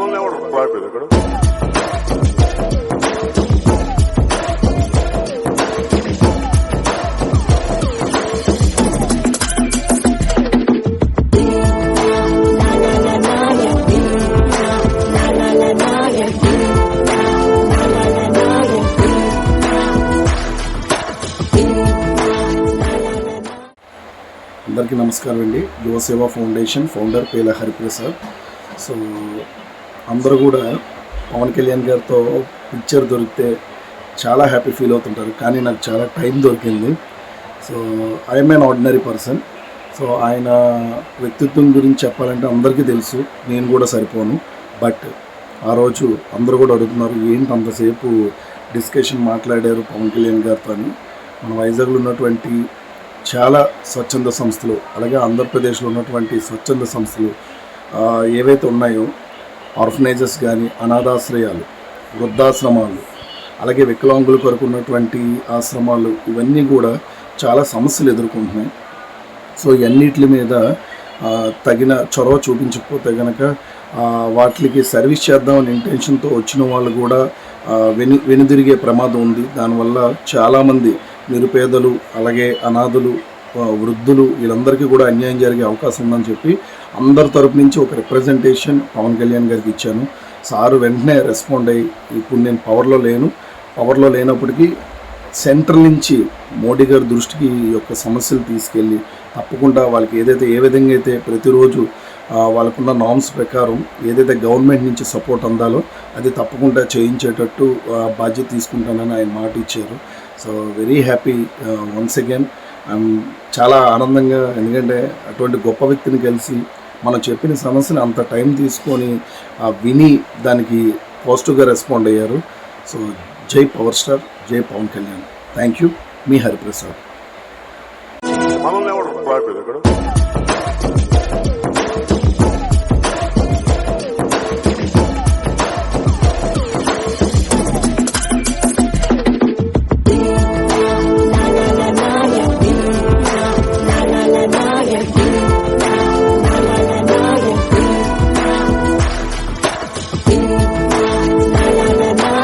మనల్ని ఎవరు రాయలేదు ఇక్కడ? అందరికీ నమస్కారం అండి. యువసేవ ఫౌండేషన్ ఫౌండర్ పేల హరిప్రసాద్. సో అందరూ కూడా పవన్ కళ్యాణ్ గారితో పిక్చర్ దొరికితే చాలా హ్యాపీ ఫీల్ అవుతుంటారు. కానీ నాకు చాలా టైం దొరికింది. So I'm an ordinary person so ఆయన వ్యక్తిత్వం గురించి చెప్పాలంటే అందరికీ తెలుసు. నేను కూడా సరిపోను. బట్ ఆ రోజు అందరూ కూడా అడుగుతున్నారు ఏంటి అంతసేపు డిస్కషన్ మాట్లాడారు పవన్ కళ్యాణ్ గారితో అని? మన వైజాగ్లో ఉన్నటువంటి చాలా స్వచ్ఛంద సంస్థలు అలాగే ఆంధ్రప్రదేశ్లో ఉన్నటువంటి స్వచ్ఛంద సంస్థలు ఏవైతే ఉన్నాయో ఆర్ఫనైజెస్ కానీ అనాథాశ్రయాలు వృద్ధాశ్రమాలు అలాగే వికలాంగుల కొరకు ఉన్నటువంటి ఆశ్రమాలు ఇవన్నీ కూడా చాలా సమస్యలు ఎదుర్కొంటున్నాయి. సో ఇవన్నిటి మీద తగిన చొరవ చూపించకపోతే కనుక వాటికి సర్వీస్ చేద్దామని ఇంటెన్షన్తో వచ్చిన వాళ్ళు కూడా వెను వెనుదిరిగే ప్రమాదం ఉంది. దానివల్ల చాలామంది నిరుపేదలు అలాగే అనాథులు వృద్ధులు వీళ్ళందరికీ కూడా అన్యాయం జరిగే అవకాశం ఉందని చెప్పి అందరి తరపు నుంచి ఒక రిప్రజెంటేషన్ పవన్ కళ్యాణ్ గారికి ఇచ్చాను. సారు వెంటనే రెస్పాండ్ అయ్యి ఇప్పుడు నేను పవర్లో లేను. పవర్లో లేనప్పటికీ సెంట్రల్ నుంచి మోడీ గారి దృష్టికి ఈ యొక్క సమస్యలు తీసుకెళ్ళి తప్పకుండా వాళ్ళకి ఏదైతే ఏ విధంగా అయితే ప్రతిరోజు వాళ్ళకున్న నామ్స్ ప్రకారం ఏదైతే గవర్నమెంట్ నుంచి సపోర్ట్ అందాలో అది తప్పకుండా చేయించేటట్టు బాధ్యత తీసుకుంటానని ఆయన మాట ఇచ్చారు. So very happy once again చాలా ఆనందంగా ఎందుకంటే అటువంటి గొప్ప వ్యక్తిని కలిసి మనం చెప్పిన సమస్యను అంత టైం తీసుకొని ఆ, విని దానికి పాజిటివ్గా రెస్పాండ్ అయ్యారు. సో జై పవర్ స్టార్ జై పవన్ కళ్యాణ్. థ్యాంక్ యూ మీ హరిప్రసాద్.